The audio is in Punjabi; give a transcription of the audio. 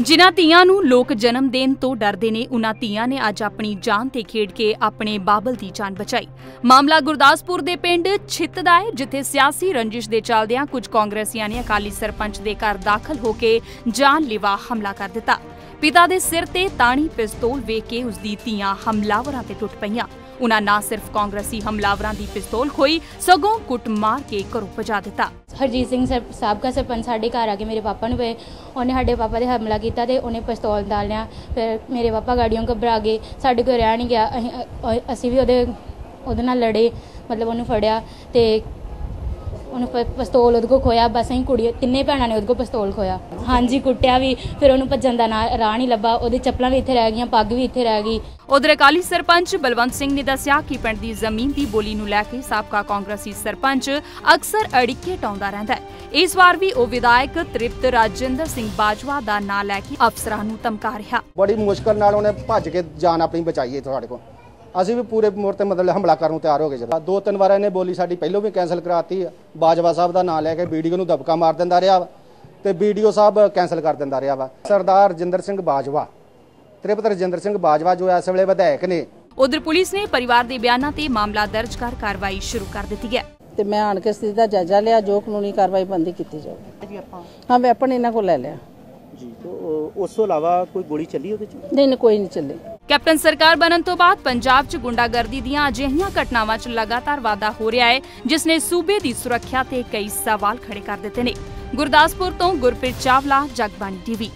ਜਿਨ੍ਹਾਂ ਧੀਆਂ ਨੂੰ ਲੋਕ ਜਨਮ ਦੇਣ ਤੋਂ ਡਰਦੇ ਨੇ, ਉਨ੍ਹਾਂ ਧੀਆਂ ਨੇ ਅੱਜ ਆਪਣੀ ਜਾਨ ਤੇ ਖੇਡ ਕੇ ਆਪਣੇ ਬਾਬਲ ਦੀ ਜਾਨ ਬਚਾਈ। ਮਾਮਲਾ ਗੁਰਦਾਸਪੁਰ ਦੇ ਪਿੰਡ ਛਿੱਤ ਦਾ ਹੈ, ਜਿੱਥੇ ਸਿਆਸੀ ਰੰਜਿਸ਼ ਦੇ ਚੱਲਦਿਆਂ ਕੁਝ ਕਾਂਗਰਸੀਆਂ ਨੇ ਅਕਾਲੀ ਸਰਪੰਚ ਦੇ ਘਰ ਦਾਖਲ ਹੋ ਕੇ ਜਾਨਲੇਵਾ ਹਮਲਾ ਕਰ ਦਿੱਤਾ। ਪਿਤਾ ਦੇ ਸਿਰ ਤੇ ਤਾਣੀ ਪਿਸਤੌਲ ਵੇਖ ਕੇ ਉਸ ਦੀ ਧੀਆਂ ਹਮਲਾਵਰਾਂ ਤੇ ਟੁੱਟ ਪਈਆਂ। ਉਨ੍ਹਾਂ ਨਾ ਸਿਰਫ ਕਾਂਗਰਸੀ ਹਮਲਾਵਰਾਂ ਦੀ ਪਿਸਤੌਲ ਖੋਈ, ਸਗੋਂ ਕੁੱਟ ਮਾਰ ਕੇ ਘਰੋਂ ਭਜਾ ਦਿੱਤਾ। ਹਰਜੀਤ ਸਿੰਘ ਸਰ, ਸਾਬਕਾ ਸਰਪੰਚ ਸਾਡੇ ਘਰ ਆ ਕੇ ਮੇਰੇ ਪਾਪਾ ਨੂੰ ਪਏ। ਉਹਨੇ ਸਾਡੇ ਪਾਪਾ 'ਤੇ ਹਮਲਾ ਕੀਤਾ ਤੇ ਉਹਨੇ ਪਿਸਤੌਲ ਦਾਲ ਲਿਆ ਫਿਰ ਮੇਰੇ ਪਾਪਾ ਗਾੜੀਆਂ ਘਬਰਾ ਗਏ। ਸਾਡੇ ਕੋਲ ਰਹਿ ਨਹੀਂ ਗਿਆ। ਅਸੀਂ ਅ- ਅਸੀਂ ਵੀ ਉਹਦੇ ਉਹਦੇ ਨਾਲ ਲੜੇ। ਮਤਲਬ ਉਹਨੂੰ ਫੜਿਆ ਤੇ ਉਹਨੂੰ ਪ- ਪਿਸਤੌਲ ਉਹਦੇ ਕੋਲ ਖੋਇਆ ਬਸ ਅਸੀਂ ਕੁੜੀ ਤਿੰਨੇ ਭੈਣਾਂ ਨੇ ਉਹਦੇ ਕੋਲ ਪਿਸਤੌਲ ਖੋਇਆ। ਹਾਂਜੀ ਕੁੱਟਿਆ ਵੀ ਫਿਰ ਉਹਨੂੰ ਭੱਜਣ ਦਾ ਨਾ ਰਾਹ ਨਹੀਂ ਲੱਭਾ ਉਹਦੀ ਚੱਪਲਾਂ ਵੀ ਇੱਥੇ ਰਹਿ ਗਈਆਂ ਪੱਗ ਵੀ ਇੱਥੇ ਰਹਿ ਗਈ। ਉਧਰ ਅਕਾਲੀ ਸਰਪੰਚ ਬਲਵੰਤ ਸਿੰਘ ਨੇ ਦੱਸਿਆ ਕਿ ਪਿੰਡ ਦੀ ਜ਼ਮੀਨ ਦੀ ਬੋਲੀ ਨੂੰ ਲੈ ਕੇ ਸਾਬਕਾ ਕਾਂਗਰਸੀ ਸਰਪੰਚ ਅਕਸਰ ਅੜਿੱਕੇ ਟਾਉਂਦਾ ਰਹਿੰਦਾ ਹੈ। ਇਸ ਵਾਰ ਵੀ ਉਹ ਵਿਧਾਇਕ ਤ੍ਰਿਪਤ ਰਾਜਿੰਦਰ ਸਿੰਘ ਬਾਜਵਾ ਦਾ ਨਾਂ ਲੈ ਕੇ ਅਫਸਰਾਂ ਨੂੰ ਧਮਕਾ ਰਿਹਾ। ਬੜੀ ਮੁਸ਼ਕਲ ਨਾਲ ਉਹਨੇ ਭੱਜ ਕੇ ਜਾਨ ਆਪਣੀ ਬਚਾਈ ਹੈ ਤੁਹਾਡੇ ਕੋਲ। ਅਸੀਂ ਵੀ ਪੂਰੇ ਤੇ ਮਤਲਬ ਹਮਲਾ ਕਰਨ ਨੂੰ ਤਿਆਰ ਹੋ ਗਏ ਜਦੋਂ। ਦੋ ਤਿੰਨ ਵਾਰ ਇਹਨੇ ਬੋਲੀ ਸਾਡੀ ਪਹਿਲੋਂ ਵੀ ਕੈਨਸਲ ਕਰਾਤੀ। ਬਾਜਵਾ ਸਾਹਿਬ ਦਾ ਨਾਮ ਲੈ ਕੇ ਵੀਡੀਓ ਨੂੰ ਦਬਕਾ ਮਾਰ ਦਿੰਦਾ ਰਿਹਾ ਵਾ ਤੇ ਵੀਡੀਓ ਸਾਹਿਬ ਕੈਨਸਲ ਕਰ ਦਿੰਦਾ ਰਿਹਾ ਵਾ। ਸਰਦਾਰ ਰਜਿੰਦਰ ਸਿੰਘ ਬਾਜਵਾ ਤ੍ਰਿਪਤ ਰਜਿੰਦਰ ਸਿੰਘ ਬਾਜਵਾ ਜੋ ਇਸ ਵੇਲੇ ਵਿਧਾਇਕ ਨੇ। ਉਧਰ ਪੁਲਿਸ ਨੇ ਪਰਿਵਾਰ ਦੇ ਬਿਆਨਾਂ ਤੇ ਮਾਮਲਾ ਦਰਜ ਕਰ ਕਾਰਵਾਈ ਸ਼ੁਰੂ ਕਰ ਦਿੱਤੀ ਹੈ। ਤੇ ਮੈਂ ਆਣ ਕੇ ਸਥਿਤੀ ਦਾ ਜਾਇਜ਼ਾ ਲਿਆ ਜੋ ਕਾਨੂੰਨੀ ਕਾਰਵਾਈ ਬੰਦੀ ਕੀਤੀ ਜਾਵੇ ਹਾਂ ਵੈਪਨ ਇਹਨਾਂ ਕੋਲ ਲੈ ਲਿਆ। ਜੀ ਤੋਂ ਉਸ ਤੋਂ ਇਲਾਵਾ ਕੋਈ ਗੋਲੀ ਚੱਲੀ ਉਹਦੇ ਚ? ਨਹੀਂ ਨਹੀਂ ਕੋਈ ਨਹੀਂ ਚੱਲੇ। ਕੈਪਟਨ ਸਰਕਾਰ ਬਣਨ ਤੋਂ ਬਾਅਦ ਪੰਜਾਬ 'ਚ ਗੁੰਡਾਗਰਦੀ ਦੀਆਂ ਅਜਿਹੀਆਂ ਘਟਨਾਵਾਂ 'ਚ ਲਗਾਤਾਰ ਵਾਧਾ ਹੋ ਰਿਹਾ ਹੈ, ਜਿਸ ਨੇ ਸੂਬੇ ਦੀ ਸੁਰੱਖਿਆ ਤੇ ਕਈ ਸਵਾਲ ਖੜੇ ਕਰ ਦਿੱਤੇ ਨੇ। ਗੁਰਦਾਸਪੁਰ ਤੋਂ ਗੁਰਪ੍ਰੀਤ ਚਾਵਲਾ, ਜਗਬਾਣੀ ਟੀਵੀ।